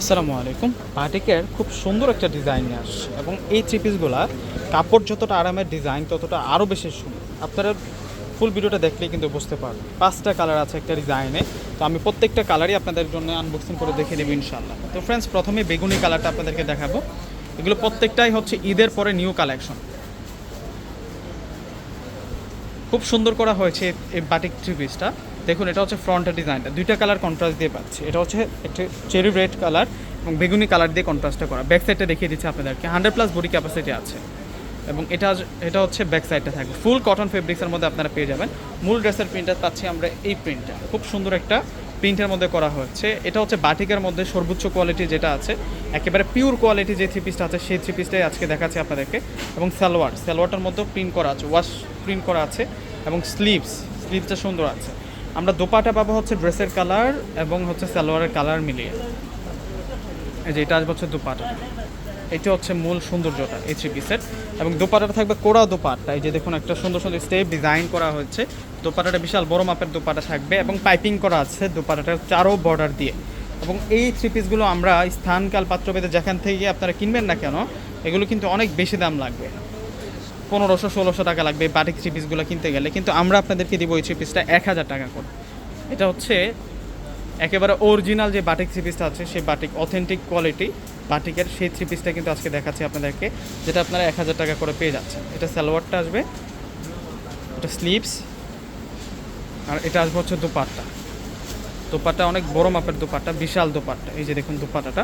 আসসালামু আলাইকুম। বাটিকের খুব সুন্দর একটা ডিজাইন নিয়ে আসছে এবং এই থ্রি পিসগুলা কাপড় যতটা আরামের ডিজাইন ততটা আরও বেশি সুন্দর। আপনারা ফুল ভিডিওটা দেখলেই কিন্তু বুঝতে পারবেন। পাঁচটা কালার আছে একটা ডিজাইনে তো আমি প্রত্যেকটা কালারই আপনাদের জন্য আনবক্সিং করে দেখে দেবো ইনশাল্লাহ তো ফ্রেন্ডস প্রথমে বেগুনি কালারটা আপনাদেরকে দেখাবো। এগুলো প্রত্যেকটাই হচ্ছে ঈদের পরে নিউ কালেকশন খুব সুন্দর করা হয়েছে এই বাটিক থ্রি পিসটা দেখুন, এটা হচ্ছে ফ্রন্টের ডিজাইনটা দুইটা কালার কন্ট্রাস্ট দিয়ে পাচ্ছি। এটা হচ্ছে একটা চেরি রেড কালার এবং বেগুনি কালার দিয়ে কন্ট্রাস্টটা করা। ব্যাক সাইডটা দেখিয়ে দিচ্ছি আপনাদেরকে। হান্ড্রেড প্লাস বডি ক্যাপাসিটি আছে। এবং এটা এটা হচ্ছে ব্যাক সাইডটা থাকবে। ফুল কটন ফেব্রিক্সের মধ্যে আপনারা পেয়ে যাবেন। মূল ড্রেসের প্রিন্টটা পাচ্ছি আমরা এই প্রিন্টটা খুব সুন্দর একটা প্রিন্টের মধ্যে করা হচ্ছে। এটা হচ্ছে বাটিকের মধ্যে সর্বোচ্চ কোয়ালিটি যেটা আছে। একেবারে পিওর কোয়ালিটি যে থ্রি পিসটা আছে, সেই থ্রি পিসটাই আজকে দেখাচ্ছি আপনাদেরকে। এবং সালোয়ার। সালোয়ারটার মধ্যেও প্রিন্ট করা আছে। ওয়াশ প্রিন্ট করা আছে। এবং স্লিভস স্লিভসটা সুন্দর আছে। আমরা দোপাটা পাবো হচ্ছে ড্রেসের কালার এবং হচ্ছে সালোয়ারের কালার মিলিয়ে। এই যে এটা আসবে হচ্ছে দোপাটা। এটা হচ্ছে মূল সৌন্দর্যটা, এই থ্রি পিসের এবং দোপাটাটা থাকবে কোড়া দোপাট্টা। এই যে দেখুন, একটা সুন্দর সুন্দর স্টেপ ডিজাইন করা হয়েছে। দোপাটাটা বিশাল বড় মাপের দোপাটা থাকবে এবং পাইপিং করা আছে দোপাটাটার চারো বর্ডার দিয়ে। এবং এই থ্রি পিসগুলো আমরা স্থানকাল পাত্রভেদে যেখান থেকে আপনারা কিনবেন না কেন, এগুলো কিন্তু অনেক বেশি দাম লাগবে। পনেরোশো, ষোলোশো টাকা লাগবে বাটিক থ্রি পিসগুলো কিনতে গেলে। কিন্তু আমরা আপনাদেরকে দিব এই থ্রি পিসটা এক হাজার টাকা করে। এটা হচ্ছে একেবারে অরিজিনাল যে বাটিক থ্রি পিসটা আছে, সেই বাটিক অথেন্টিক কোয়ালিটি বাটিকের সেই থ্রি পিসটা কিন্তু আজকে দেখাচ্ছি আপনাদেরকে, যেটা আপনারা এক হাজার টাকা করে পেয়ে যাচ্ছেন। এটা সালোয়ারটা আসবে, এটা স্লিপস আর এটা আসবে হচ্ছে দোপাট্টা। দোপাট্টা অনেক বড় মাপের দোপাট্টা, বিশাল দোপাট্টা। এই যে দেখুন দোপাট্টাটা,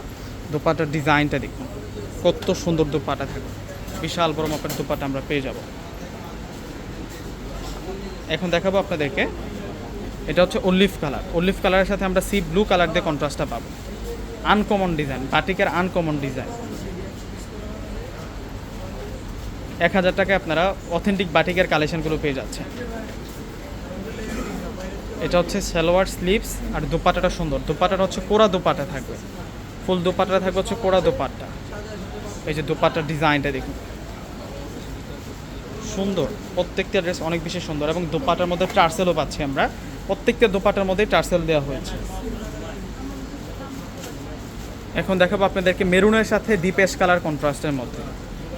দোপাট্টার ডিজাইনটা দেখুন। কত সুন্দর দোপাট্টা থাকবে। বিশাল বড় মাপের দোপাট্টা আমরা পেয়ে যাব। এখন দেখাবো আপনাদেরকে। এটা হচ্ছে অলিভ কালার অলিভ কালারের সাথে আমরা সি ব্লু কালার দিয়ে কন্ট্রাস্টটা পাবো। আনকমন ডিজাইন বাটিকের আনকমন ডিজাইন এক হাজার টাকায় আপনারা অথেন্টিক বাটিকের কালেকশনগুলো পেয়ে যাচ্ছেন। এটা হচ্ছে সালোয়ার স্লিভস আর দোপাটাটা সুন্দর। দোপাটাটা হচ্ছে কোরা দোপাটা থাকবে। ফুল দোপাটাটা থাকবে হচ্ছে কোরা দোপাট্টা। এই যে দোপাটার ডিজাইনটা দেখুন। সুন্দর। প্রত্যেকটা ড্রেস অনেক বেশি সুন্দর এবং দোপাটার মধ্যে টার্সেলও পাচ্ছি আমরা। প্রত্যেকটা দোপাটার মধ্যেই টার্সেল দেওয়া হয়েছে। এখন দেখাবো আপনাদেরকে মেরুনের সাথে ডিপ এস কালার কন্ট্রাস্টের মধ্যে।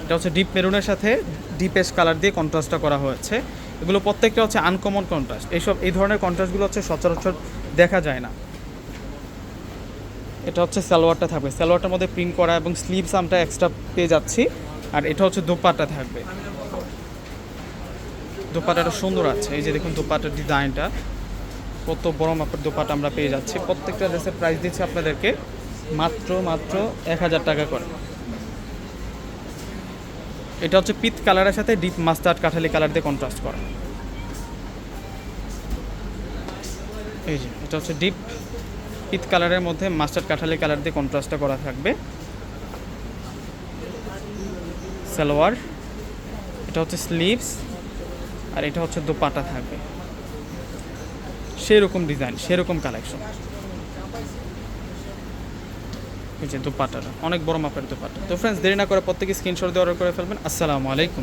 এটা হচ্ছে ডিপ মেরুনের সাথে ডিপ এস কালার দিয়ে কন্ট্রাস্টটা করা হয়েছে। এগুলো প্রত্যেকটা হচ্ছে আনকমন কন্ট্রাস্ট এইসব, এই ধরনের কন্ট্রাস্টগুলো হচ্ছে সচরাচর দেখা যায় না। এটা হচ্ছে সালোয়ারটা থাকবে। সালোয়ারটার মধ্যে প্রিন্ট করা এবং স্লিভস আমরা এক্সট্রা পেয়ে যাচ্ছি। আর এটা হচ্ছে দোপাট্টা থাকবে। দোপাটাটা সুন্দর আছে। এই যে দেখুন দোপাটার ডিজাইনটা। কত বড় মাপের দোপাটা আমরা পেয়ে যাচ্ছি। প্রত্যেকটা ড্রেসের প্রাইস দিচ্ছি আপনাদেরকে মাত্র মাত্র এক হাজার টাকা করে। এটা হচ্ছে পিত কালারের সাথে ডিপ মাস্টার্ড কাঠালি কালার দিয়ে কন্ট্রাস্ট করা। এই যে, এটা হচ্ছে ডিপ পিত কালারের মধ্যে মাস্টার্ড কাঠালি কালার দিয়ে কন্ট্রাস্টটা করা থাকবে। সালোয়ার। এটা হচ্ছে স্লিভস আর এটা হচ্ছে দোপাটা থাকবে। সেরকম ডিজাইন সেরকম কালেকশন এই অনেক বড় মাপের দোপাটা। তো ফ্রেন্ডস দেরি না করে প্রত্যেকে স্ক্রিনশট দিয়ে অর্ডার করে ফেলবেন। আসসালামু আলাইকুম।